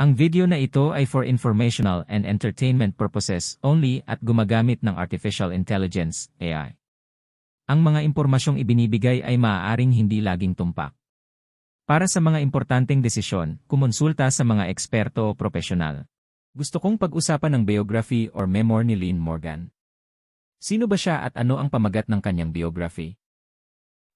Ang video na ito ay for informational and entertainment purposes only at gumagamit ng Artificial Intelligence, AI. Ang mga impormasyong ibinibigay ay maaaring hindi laging tumpak. Para sa mga importanteng desisyon, kumonsulta sa mga eksperto o profesional. Gusto kong pag-usapan ng biography or memoir ni Lynn Morgan. Sino ba siya at ano ang pamagat ng kanyang biography?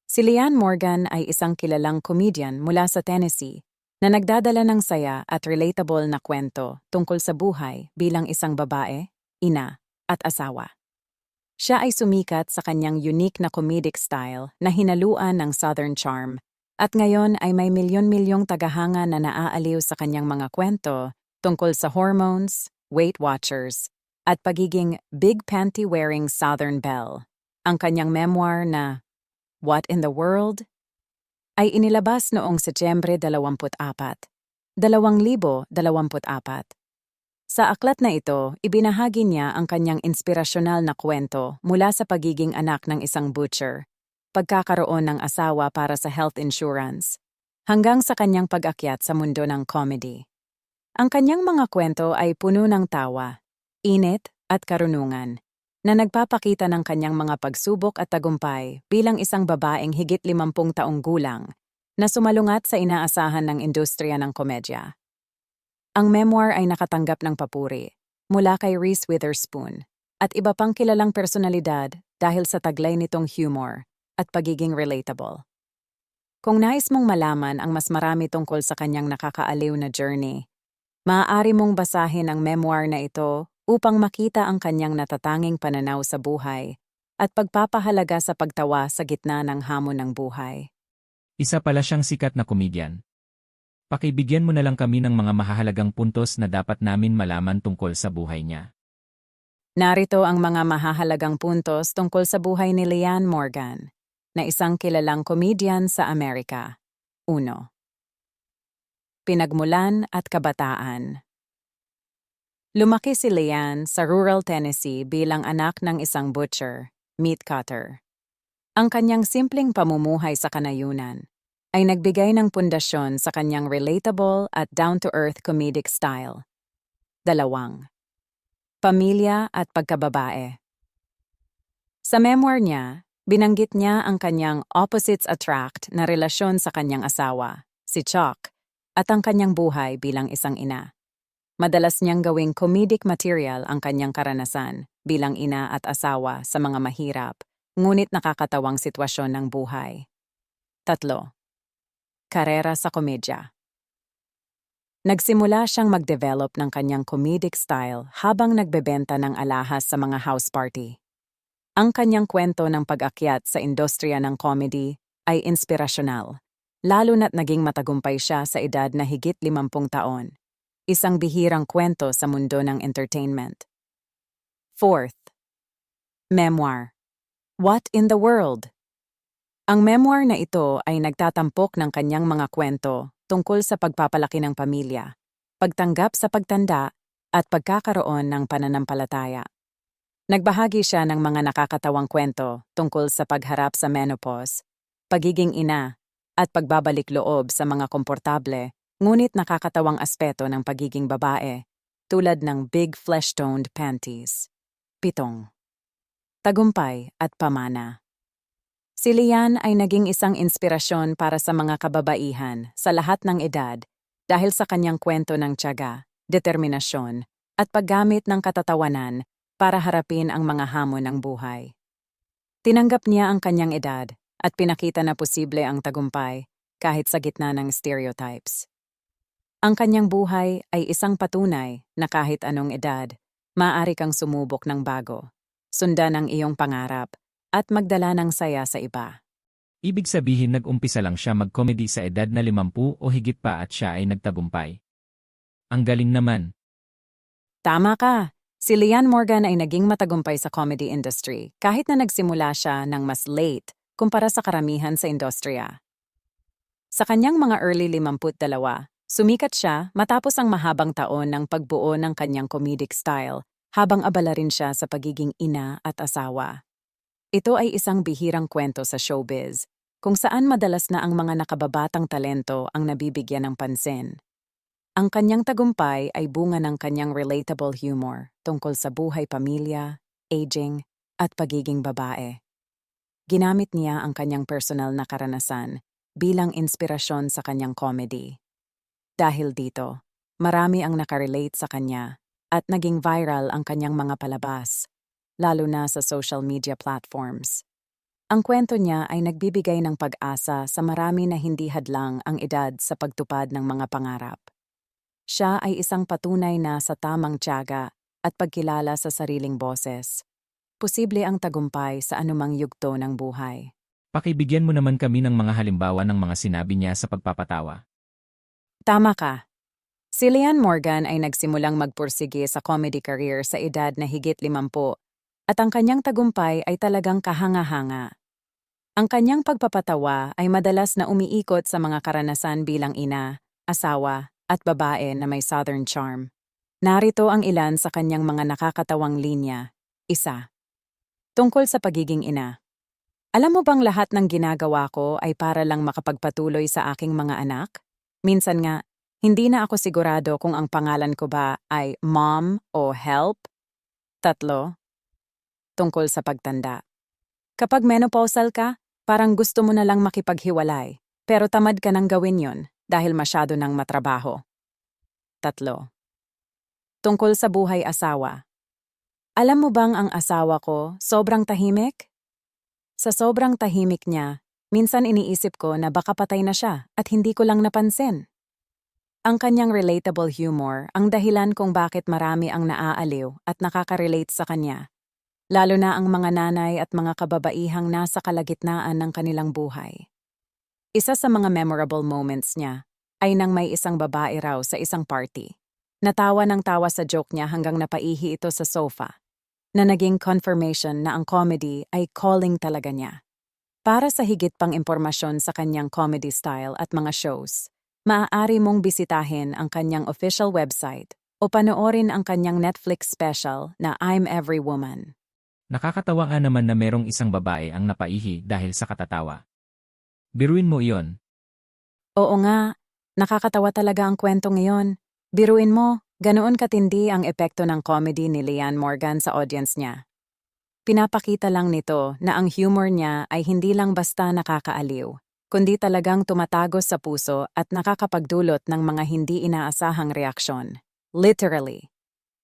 Si Leanne Morgan ay isang kilalang comedian mula sa Tennessee na nagdadala ng saya at relatable na kwento tungkol sa buhay bilang isang babae, ina, at asawa. Siya ay sumikat sa kanyang unique na comedic style na hinaluan ng Southern charm at ngayon ay may milyon-milyong tagahanga na naaaliw sa kanyang mga kwento tungkol sa hormones, Weight Watchers, at pagiging big panty-wearing Southern Belle. Ang kanyang memoir na What in the World? Ay inilabas noong Setyembre 24, 2024. Sa aklat na ito, ibinahagi niya ang kanyang inspirasyonal na kwento mula sa pagiging anak ng isang butcher, pagkakaroon ng asawa para sa health insurance, hanggang sa kanyang pag-akyat sa mundo ng comedy. Ang kanyang mga kwento ay puno ng tawa, init at karunungan, na nagpapakita ng kanyang mga pagsubok at tagumpay bilang isang babaeng higit 50 taong gulang na sumalungat sa inaasahan ng industriya ng komedya. Ang memoir ay nakatanggap ng papuri mula kay Reese Witherspoon at iba pang kilalang personalidad dahil sa taglay nitong humor at pagiging relatable. Kung nais mong malaman ang mas marami tungkol sa kanyang nakakaaliw na journey, maaari mong basahin ang memoir na ito upang makita ang kanyang natatanging pananaw sa buhay at pagpapahalaga sa pagtawa sa gitna ng hamon ng buhay. Isa pala siyang sikat na komedyan. Pakibigyan mo na lang kami ng mga mahahalagang puntos na dapat namin malaman tungkol sa buhay niya. Narito ang mga mahahalagang puntos tungkol sa buhay ni Leanne Morgan, na isang kilalang komedyan sa Amerika. 1. Pinagmulan at kabataan Lumaki si Leanne sa rural Tennessee bilang anak ng isang butcher, meat cutter. Ang kanyang simpleng pamumuhay sa kanayunan ay nagbigay ng pundasyon sa kanyang relatable at down-to-earth comedic style. Dalawang. Pamilya at pagkababae. Sa memoir niya, binanggit niya ang kanyang opposites attract na relasyon sa kanyang asawa, si Chuck, at ang kanyang buhay bilang isang ina. Madalas niyang gawing comedic material ang kanyang karanasan bilang ina at asawa sa mga mahirap, ngunit nakakatawang sitwasyon ng buhay. Tatlo. Karera sa komedya. Nagsimula siyang mag-develop ng kanyang comedic style habang nagbebenta ng alahas sa mga house party. Ang kanyang kwento ng pag-akyat sa industriya ng comedy ay inspirasyonal, lalo na't naging matagumpay siya sa edad na higit 50 taon isang bihirang kwento sa mundo ng entertainment. Fourth, Memoir. What in the World? Ang memoir na ito ay nagtatampok ng kanyang mga kwento tungkol sa pagpapalaki ng pamilya, pagtanggap sa pagtanda, at pagkakaroon ng pananampalataya. Nagbahagi siya ng mga nakakatawang kwento tungkol sa pagharap sa menopause, pagiging ina, at pagbabalik loob sa mga komportable ngunit nakakatawang aspeto ng pagiging babae, tulad ng big flesh-toned panties. Pitong. Tagumpay at pamana. Si Lian ay naging isang inspirasyon para sa mga kababaihan sa lahat ng edad dahil sa kanyang kwento ng tiyaga, determinasyon, at paggamit ng katatawanan para harapin ang mga hamon ng buhay. Tinanggap niya ang kanyang edad at pinakita na posible ang tagumpay kahit sa gitna ng stereotypes. Ang kanyang buhay ay isang patunay na kahit anong edad, maaari kang sumubok ng bago, sundan ang iyong pangarap, at magdala ng saya sa iba. Ibig sabihin nag-umpisa lang siya mag-comedy sa edad na 50 o higit pa at siya ay nagtagumpay. Ang galing naman. Tama ka! Si Leanne Morgan ay naging matagumpay sa comedy industry kahit na nagsimula siya ng mas late kumpara sa karamihan sa industriya. Sa kanyang mga early 52, Sumikat siya matapos ang mahabang taon ng pagbuo ng kanyang comedic style habang abala rin siya sa pagiging ina at asawa. Ito ay isang bihirang kwento sa showbiz, kung saan madalas na ang mga nakababatang talento ang nabibigyan ng pansin. Ang kanyang tagumpay ay bunga ng kanyang relatable humor tungkol sa buhay pamilya, aging, at pagiging babae. Ginamit niya ang kanyang personal na karanasan bilang inspirasyon sa kanyang comedy. Dahil dito, marami ang nakarelate sa kanya at naging viral ang kanyang mga palabas, lalo na sa social media platforms. Ang kwento niya ay nagbibigay ng pag-asa sa marami na hindi hadlang ang edad sa pagtupad ng mga pangarap. Siya ay isang patunay na sa tamang tiyaga at pagkilala sa sariling boses. Posible ang tagumpay sa anumang yugto ng buhay. Pakibigyan mo naman kami ng mga halimbawa ng mga sinabi niya sa pagpapatawa. Tama ka. Si Leanne Morgan ay nagsimulang magpursige sa comedy career sa edad na higit 50 at ang kanyang tagumpay ay talagang kahanga-hanga. Ang kanyang pagpapatawa ay madalas na umiikot sa mga karanasan bilang ina, asawa, at babae na may southern charm. Narito ang ilan sa kanyang mga nakakatawang linya. Isa. Tungkol sa pagiging ina. Alam mo bang lahat ng ginagawa ko ay para lang makapagpatuloy sa aking mga anak? Minsan nga, hindi na ako sigurado kung ang pangalan ko ba ay mom o help. Tatlo. Tungkol sa pagtanda. Kapag menopausal ka, parang gusto mo na lang makipaghiwalay, pero tamad ka nang gawin yon dahil masyado nang matrabaho. Tatlo. Tungkol sa buhay asawa. Alam mo bang ang asawa ko sobrang tahimik? Sa sobrang tahimik niya, minsan iniisip ko na baka patay na siya at hindi ko lang napansin. Ang kanyang relatable humor ang dahilan kung bakit marami ang naaaliw at nakaka-relate sa kanya, lalo na ang mga nanay at mga kababaihang nasa kalagitnaan ng kanilang buhay. Isa sa mga memorable moments niya ay nang may isang babae raw sa isang party. Natawa ng tawa sa joke niya hanggang napaihi ito sa sofa, na naging confirmation na ang comedy ay calling talaga niya. Para sa higit pang impormasyon sa kanyang comedy style at mga shows, maaari mong bisitahin ang kanyang official website o panoorin ang kanyang Netflix special na I'm Every Woman. Nakakatawa nga naman na merong isang babae ang napaihi dahil sa katatawa. Biruin mo iyon. Oo nga, nakakatawa talaga ang kwento ngayon. Biruin mo, ganoon katindi ang epekto ng comedy ni Leanne Morgan sa audience niya. Pinapakita lang nito na ang humor niya ay hindi lang basta nakakaaliw, kundi talagang tumatagos sa puso at nakakapagdulot ng mga hindi inaasahang reaksyon. Literally.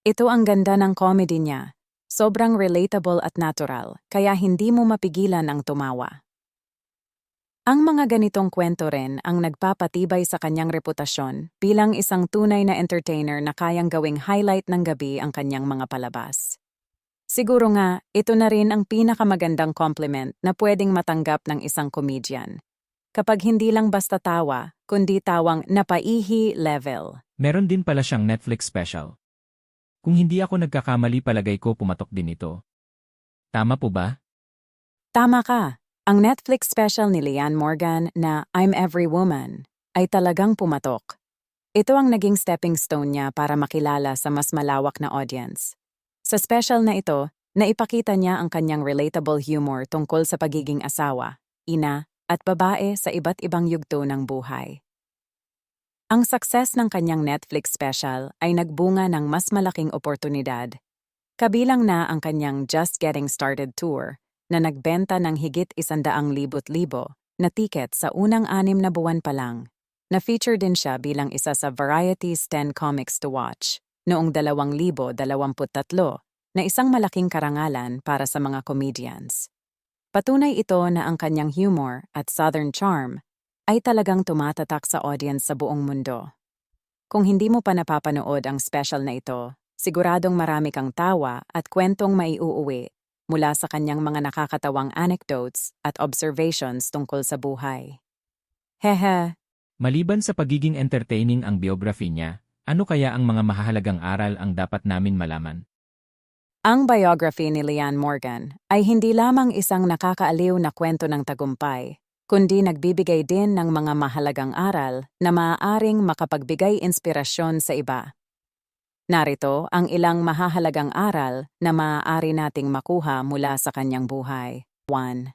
Ito ang ganda ng comedy niya. Sobrang relatable at natural, kaya hindi mo mapigilan ang tumawa. Ang mga ganitong kwento rin ang nagpapatibay sa kanyang reputasyon bilang isang tunay na entertainer na kayang gawing highlight ng gabi ang kanyang mga palabas. Siguro nga, ito na rin ang pinakamagandang compliment na pwedeng matanggap ng isang comedian. Kapag hindi lang basta tawa, kundi tawang napaihi level. Meron din pala siyang Netflix special. Kung hindi ako nagkakamali palagay ko pumatok din ito. Tama po ba? Tama ka. Ang Netflix special ni Leanne Morgan na I'm Every Woman ay talagang pumatok. Ito ang naging stepping stone niya para makilala sa mas malawak na audience. Sa special na ito, naipakita niya ang kanyang relatable humor tungkol sa pagiging asawa, ina, at babae sa iba't ibang yugto ng buhay. Ang success ng kanyang Netflix special ay nagbunga ng mas malaking oportunidad. Kabilang na ang kanyang Just Getting Started tour na nagbenta ng higit isandaang libot-libo na tiket sa unang anim na buwan pa lang. Na-feature din siya bilang isa sa Variety's 10 Comics to Watch noong 2023 na isang malaking karangalan para sa mga comedians. Patunay ito na ang kanyang humor at southern charm ay talagang tumatatak sa audience sa buong mundo. Kung hindi mo pa napapanood ang special na ito, siguradong marami kang tawa at kwentong maiuuwi mula sa kanyang mga nakakatawang anecdotes at observations tungkol sa buhay. Hehe, Maliban sa pagiging entertaining ang biography niya, ano kaya ang mga mahahalagang aral ang dapat namin malaman? ang biography ni Leanne Morgan ay hindi lamang isang nakakaaliw na kwento ng tagumpay, kundi nagbibigay din ng mga mahalagang aral na maaaring makapagbigay inspirasyon sa iba. Narito ang ilang mahahalagang aral na maaari nating makuha mula sa kanyang buhay. 1.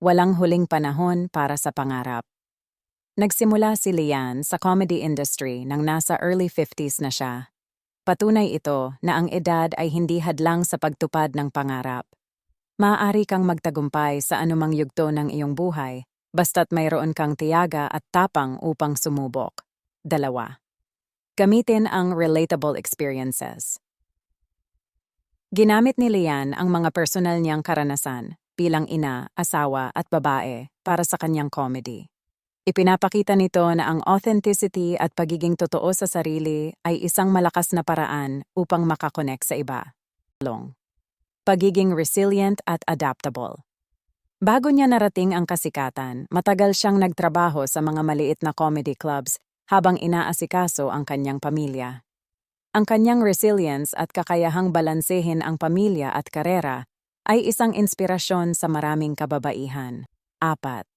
Walang huling panahon para sa pangarap. Nagsimula si Lian sa comedy industry nang nasa early 50s na siya. Patunay ito na ang edad ay hindi hadlang sa pagtupad ng pangarap. Maaari kang magtagumpay sa anumang yugto ng iyong buhay, basta't mayroon kang tiyaga at tapang upang sumubok. Dalawa. Gamitin ang relatable experiences. Ginamit ni Lian ang mga personal niyang karanasan bilang ina, asawa at babae para sa kanyang comedy. Ipinapakita nito na ang authenticity at pagiging totoo sa sarili ay isang malakas na paraan upang makakonek sa iba. Long. Pagiging resilient at adaptable. Bago niya narating ang kasikatan, matagal siyang nagtrabaho sa mga maliit na comedy clubs habang inaasikaso ang kanyang pamilya. Ang kanyang resilience at kakayahang balansehin ang pamilya at karera ay isang inspirasyon sa maraming kababaihan. Apat.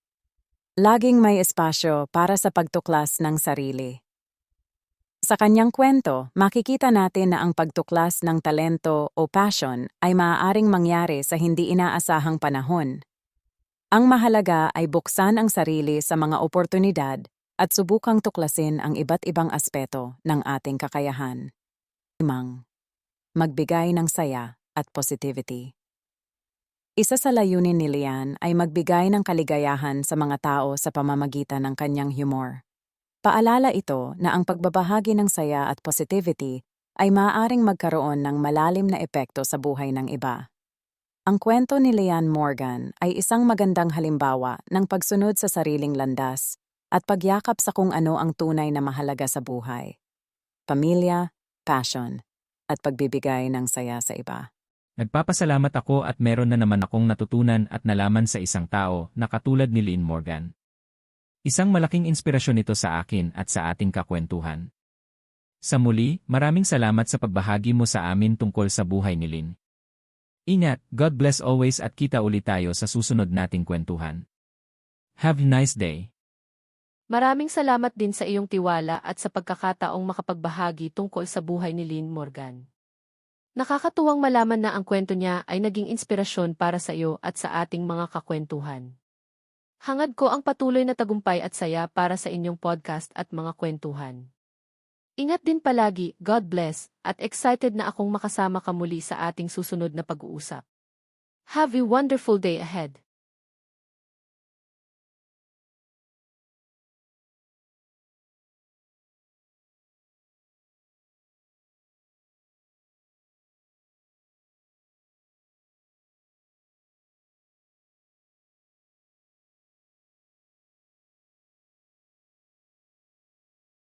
Laging may espasyo para sa pagtuklas ng sarili. Sa kanyang kwento, makikita natin na ang pagtuklas ng talento o passion ay maaaring mangyari sa hindi inaasahang panahon. Ang mahalaga ay buksan ang sarili sa mga oportunidad at subukang tuklasin ang iba't ibang aspeto ng ating kakayahan. Imang, magbigay ng saya at positivity. Isa sa layunin ni Lian ay magbigay ng kaligayahan sa mga tao sa pamamagitan ng kanyang humor. Paalala ito na ang pagbabahagi ng saya at positivity ay maaaring magkaroon ng malalim na epekto sa buhay ng iba. Ang kwento ni Lian Morgan ay isang magandang halimbawa ng pagsunod sa sariling landas at pagyakap sa kung ano ang tunay na mahalaga sa buhay. Pamilya, passion, at pagbibigay ng saya sa iba. Nagpapasalamat ako at meron na naman akong natutunan at nalaman sa isang tao na katulad ni Lynn Morgan. Isang malaking inspirasyon ito sa akin at sa ating kakwentuhan. Sa muli, maraming salamat sa pagbahagi mo sa amin tungkol sa buhay ni Lynn. Ingat, God bless always at kita ulit tayo sa susunod nating kwentuhan. Have a nice day. Maraming salamat din sa iyong tiwala at sa pagkakataong makapagbahagi tungkol sa buhay ni Lynn Morgan. Nakakatuwang malaman na ang kwento niya ay naging inspirasyon para sa iyo at sa ating mga kakwentuhan. Hangad ko ang patuloy na tagumpay at saya para sa inyong podcast at mga kwentuhan. Ingat din palagi, God bless, at excited na akong makasama ka muli sa ating susunod na pag-uusap. Have a wonderful day ahead.